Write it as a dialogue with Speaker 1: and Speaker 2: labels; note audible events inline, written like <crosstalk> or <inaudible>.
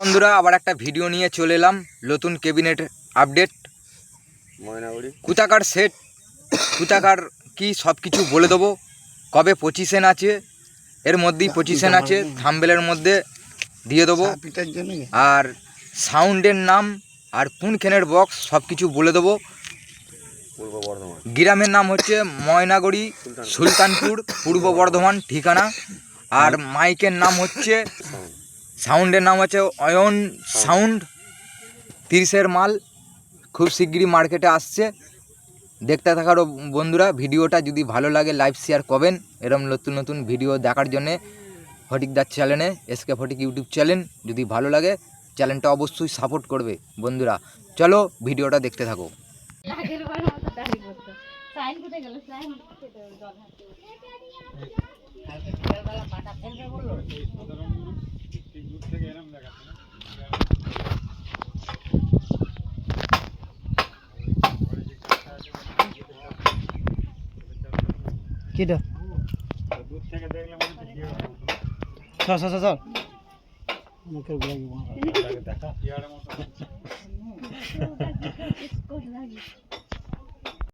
Speaker 1: বন্ধুরা আবার একটা ভিডিও নিয়ে চলে এলাম। নতুন ক্যাবিনেট আপডেট কুতাকার সেট কুতাকার কি সব কিছু বলে দেবো। কবে পঁচিশেন আছে এর মধ্যেই পঁচিশেন আছে থাম্বেলের মধ্যে দিয়ে দেবো। আর সাউন্ডের নাম আর কোনখানের বক্স সব কিছু বলে দেবো।
Speaker 2: পূর্ব
Speaker 1: গ্রামের নাম হচ্ছে ময়নাগড়ি সুলতানপুর পূর্ব বর্ধমান ঠিকানা। আর মাইকের নাম হচ্ছে সাউন্ডের নাম হচ্ছে অয়ন সাউন্ড। তিরিশের মাল। খুব শিগগিরই মার্কেটে আসছে। দেখতে থাকারও বন্ধুরা ভিডিওটা যদি ভালো লাগে লাইভ শেয়ার করবেন এরম নতুন নতুন ভিডিও দেখার জন্যে ফটিকদার চ্যানেলে এসকে ফটিক ইউটিউব চ্যানেল। যদি ভালো লাগে চ্যানেলটা অবশ্যই সাপোর্ট করবে বন্ধুরা। চলো ভিডিওটা দেখতে থাকো।
Speaker 3: সাইন কোথায় গেল সাইন
Speaker 4: কিটা চল চল চল চল। মুখের
Speaker 3: কোথায় <laughs>